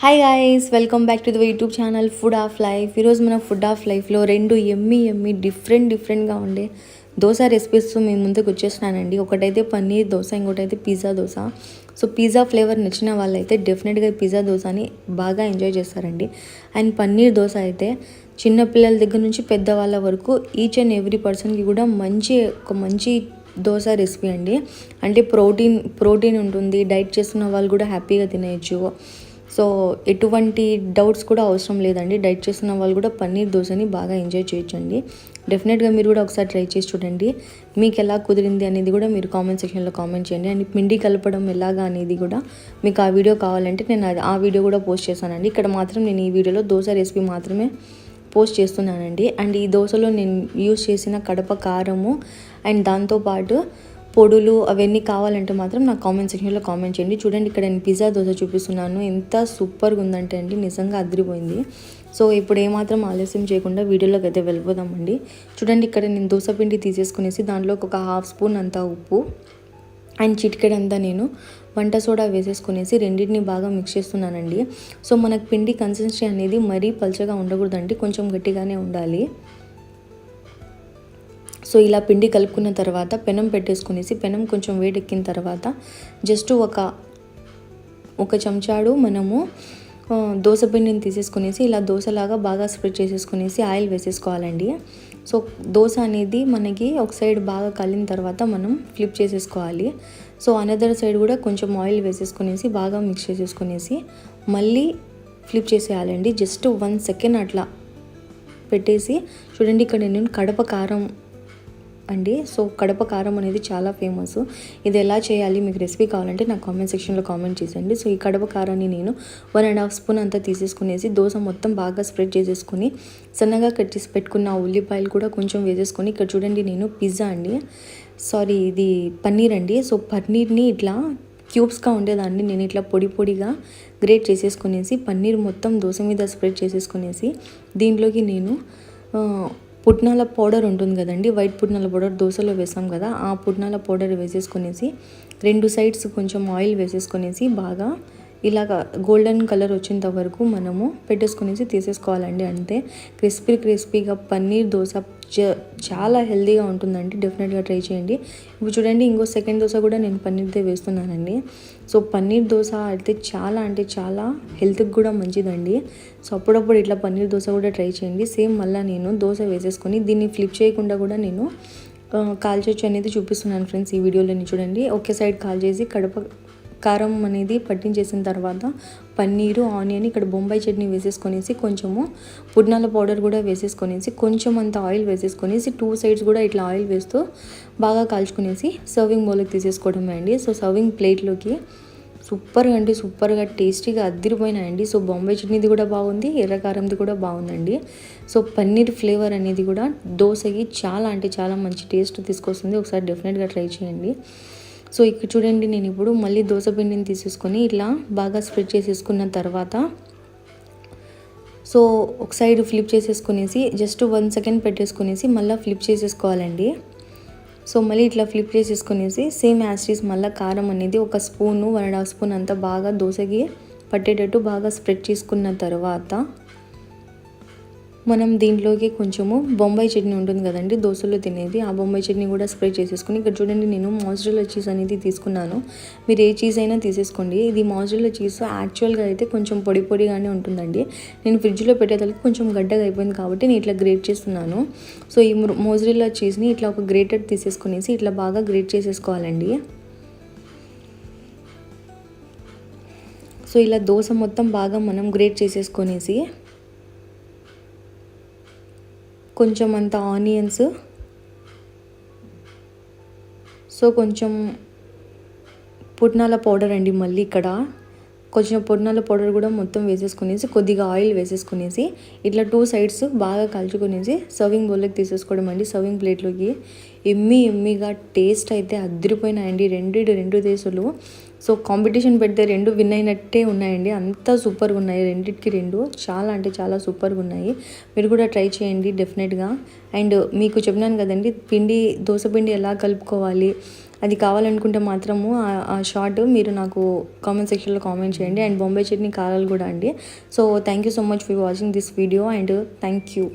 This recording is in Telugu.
Hi guys welcome back to the YouTube channel food of life ఈరోజు మన ఫుడ్ ఆఫ్ లైఫ్లో రెండు ఎమ్మి ఎమ్మి డిఫరెంట్ డిఫరెంట్గా ఉండే దోశ రెసిపీస్ మీ ముందుకు వచ్చేస్తున్నానండి. ఒకటైతే paneer dosa ఇంకోటైతే pizza dosa. So pizza flavour నచ్చిన వాళ్ళైతే డెఫినెట్గా పిజ్జా దోశని బాగా ఎంజాయ్ చేస్తారండి. అండ్ పన్నీర్ దోశ అయితే చిన్నపిల్లల దగ్గర నుంచి పెద్దవాళ్ళ వరకు ఈచ్ అండ్ ఎవ్రీ పర్సన్కి కూడా మంచి ఒక మంచి దోశ రెసిపీ అండి. అంటే ప్రోటీన్ ప్రోటీన్ ఉంటుంది డైట్ చేస్తున్న వాళ్ళు కూడా హ్యాపీగా తినేయచ్చు. సో ఎటువంటి డౌట్స్ కూడా అవసరం లేదండి. డైట్ చేస్తున్న వాళ్ళు కూడా పన్నీర్ దోశని బాగా ఎంజాయ్ చేయొచ్చండి. డెఫినెట్గా మీరు కూడా ఒకసారి ట్రై చేసి చూడండి. మీకు ఎలా కుదిరింది అనేది కూడా మీరు కామెంట్ సెక్షన్లో కామెంట్ చేయండి. అండ్ పిండి కలపడం ఎలాగా అనేది కూడా మీకు ఆ వీడియో కావాలంటే నేను అది- ఆ వీడియో కూడా పోస్ట్ చేశానండి ఇక్కడ మాత్రం నేను ఈ వీడియోలో దోశ రెసిపీ మాత్రమే పోస్ట్ చేస్తున్నానండి. అండ్ ఈ దోశలో నేను యూస్ చేసిన కడప కారము అండ్ దాంతోపాటు పొడులు అవన్నీ కావాలంటే మాత్రం నాకు కామెంట్ సెక్షన్లో కామెంట్ చేయండి. చూడండి ఇక్కడ నేను పిజ్జా దోశ చూపిస్తున్నాను. ఎంత సూపర్గా ఉందంటే అండి నిజంగా అదిరిపోయింది. సో ఇప్పుడు ఏమాత్రం ఆలస్యం చేయకుండా వీడియోలోకి అయితే వెళ్ళిపోదామండి. చూడండి ఇక్కడ నేను దోశ పిండి తీసేసుకునేసి దాంట్లో ఒక హాఫ్ స్పూన్ అంతా ఉప్పు అండ్ చిటికెడంతా నేను వంట సోడా వేసేసుకునేసి రెండింటిని బాగా మిక్స్ చేస్తున్నానండి. సో మనకు పిండి కన్సిస్టెన్సీ అనేది మరీ పల్చగా ఉండకూడదండి. కొంచెం గట్టిగానే ఉండాలి. సో ఇలా పిండి కలుపుకున్న తర్వాత పెనం పెట్టేసుకునేసి పెనం కొంచెం వేడెక్కిన తర్వాత జస్ట్ ఒక ఒక చెంచాడు మనము దోశ పిండిని తీసేసుకునేసి ఇలా దోశలాగా బాగా స్ప్రెడ్ చేసేసుకునేసి ఆయిల్ వేసేసుకోవాలండి. సో దోశ అనేది మనకి ఒక సైడ్ బాగా కలిన తర్వాత మనం ఫ్లిప్ చేసేసుకోవాలి. సో అనదర్ సైడ్ కూడా కొంచెం ఆయిల్ వేసేసుకునేసి బాగా మిక్స్ చేసేసుకునేసి మళ్ళీ ఫ్లిప్ చేసేయాలండి. జస్ట్ వన్ సెకండ్ అట్లా పెట్టేసి చూడండి ఇక్కడ నేను కడప కారం అండి సో కడప కారం అనేది చాలా ఫేమస్ ఇది ఎలా చేయాలి? మీకు రెసిపీ కావాలంటే నాకు కామెంట్ సెక్షన్లో కామెంట్ చేసేయండి. సో ఈ కడప కారాన్ని నేను వన్ అండ్ హాఫ్ స్పూన్ అంతా తీసేసుకునేసి దోశ మొత్తం బాగా స్ప్రెడ్ చేసేసుకుని సన్నగా కట్ చేసి పెట్టుకున్న ఉల్లిపాయలు కూడా కొంచెం వేసేసుకొని ఇక్కడ చూడండి నేను పిజ్జా అండి. సారీ ఇది పన్నీర్ అండి. సో పన్నీర్ని ఇట్లా క్యూబ్స్గా ఉండేదాన్ని. నేను ఇట్లా పొడి పొడిగా గ్రేట్ చేసేసుకునేసి పన్నీర్ మొత్తం దోశ మీద స్ప్రెడ్ చేసేసుకునేసి దీంట్లోకి నేను పుట్నాల పౌడర్ ఉంటుంది కదండి వైట్ పుట్నాల పౌడర్ దోశలో వేసాం కదా ఆ పుట్నాల పౌడర్ వేసేసుకునేసి రెండు సైడ్స్ కొంచెం ఆయిల్ వేసేసుకునేసి బాగా ఇలాగ గోల్డెన్ కలర్ వచ్చేంత వరకు మనము పెట్టేసుకునేసి తీసేసుకోవాలండి. అంతే. క్రిస్పీ క్రిస్పీగా పన్నీర్ దోశ చ- చాలా హెల్దీగా ఉంటుందండి. డెఫినెట్గా ట్రై చేయండి. ఇప్పుడు చూడండి ఇంకో సెకండ్ దోశ కూడా నేను పన్నీర్దే వేస్తున్నానండి. సో పన్నీర్ దోశ అయితే చాలా అంటే చాలా హెల్త్కి కూడా మంచిదండి. సో అప్పుడప్పుడు ఇట్లా పన్నీర్ దోశ కూడా ట్రై చేయండి. సేమ్ మళ్ళీ నేను దోశ వేసేసుకొని దీన్ని ఫ్లిప్ చేయకుండా కూడా నేను ఆ, కాల్చొచ్చు అనేది చూపిస్తున్నాను ఫ్రెండ్స్ ఈ వీడియోలోని చూడండి. ఒకే సైడ్ కాల్ చేసి కడప కారం అనేది పట్టించేసిన తర్వాత పన్నీరు ఆనియన్ ఇక్కడ బొంబాయి చట్నీ వేసేసుకొనేసి కొంచెము పుట్నాల పౌడర్ కూడా వేసేసుకొనేసి కొంచెం అంత ఆయిల్ వేసేసుకొనేసి టూ సైడ్స్ కూడా ఇట్లా ఆయిల్ వేస్తూ బాగా కాల్చుకునేసి సర్వింగ్ బౌల్కి తీసేసుకోవడమే అండి. సో సర్వింగ్ ప్లేట్లోకి సూపర్గా అంటే సూపర్గా టేస్టీగా అద్దిరిపోయినాయండి. సో బొంబాయి చట్నీది కూడా బాగుంది ఎర్రకారంది కూడా బాగుందండి. సో పన్నీర్ ఫ్లేవర్ అనేది కూడా దోశకి చాలా అంటే చాలా మంచి టేస్ట్ తీసుకొస్తుంది. ఒకసారి డెఫినెట్గా ట్రై చేయండి. సో ఇక్కడ చూడండి నేను ఇప్పుడు మళ్ళీ దోశ పిండిని తీసేసుకొని ఇట్లా బాగా స్ప్రెడ్ చేసేసుకున్న తర్వాత సో ఒక సైడ్ ఫ్లిప్ చేసేసుకునేసి జస్ట్ వన్ సెకండ్ పెట్టేసుకునేసి మళ్ళీ ఫ్లిప్ చేసేసుకోవాలండి. సో మళ్ళీ ఇట్లా ఫ్లిప్ చేసేసుకునేసి సేమ్ యాస్టీస్ మళ్ళీ కారం అనేది ఒక spoon one and half spoon అంతా బాగా దోశకి పట్టేటట్టు బాగా స్ప్రెడ్ చేసుకున్న తర్వాత మనం దీంట్లోకి కొంచెము బొంబాయి చట్నీ ఉంటుంది కదండి దోశలో తినేది. ఆ బొంబాయి చట్నీ కూడా స్ప్రే చేసేసుకుని ఇక్కడ చూడండి నేను మాజరెల్లా చీజ్ అనేది తీసుకున్నాను. మీరు ఏ చీజ్ అయినా తీసేసుకోండి. ఇది మాజరెల్లా చీజ్ యాక్చువల్గా అయితే కొంచెం పొడి పొడిగానే ఉంటుందండి. నేను ఫ్రిడ్జ్లో పెట్టేదానికి కొంచెం గడ్డగా అయిపోయింది కాబట్టి నేను ఇట్లా గ్రేట్ చేస్తున్నాను. సో ఈ మోజరిల్లా చీజ్ని ఇట్లా ఒక గ్రేటెడ్ తీసేసుకునేసి ఇట్లా బాగా గ్రేట్ చేసేసుకోవాలండి. సో ఇలా దోశ మొత్తం బాగా మనం గ్రేట్ చేసేసుకొనేసి కొంచెం అంత ఆనియన్స్. సో కొంచెం పుట్నాల పౌడర్ అండి మళ్ళీ ఇక్కడ. కొంచెం పుట్నాల పౌడర్ కూడా మొత్తం వేసేసుకునేసి కొద్దిగా ఆయిల్ వేసేసుకునేసి ఇట్లా టూ సైడ్స్ బాగా కలుచుకునేసి సర్వింగ్ బౌల్లోకి తీసేసుకోవడం అండి సర్వింగ్ ప్లేట్లోకి. ఎమ్మి ఎమ్మిగా టేస్ట్ అయితే అద్దరిపోయినాయండి రెండు రెండు దేశాలు. సో కాంపిటీషన్ పెడితే రెండు విన్ అయినట్టే ఉన్నాయండి. అంత సూపర్గా ఉన్నాయి. రెండిటికి రెండు చాలా అంటే చాలా సూపర్గా ఉన్నాయి. మీరు కూడా ట్రై చేయండి డెఫినెట్గా. అండ్ మీకు చెప్పినాను కదండి పిండి దోశ పిండి ఎలా కలుపుకోవాలి అది కావాలనుకుంటే మాత్రము ఆ- షార్ట్ మీరు నాకు కామెంట్ సెక్షన్లో కామెంట్ చేయండి. అండ్ బొంబాయి చట్నీ కావాలి కూడా అండి. So thank you so much for watching this video and thank you.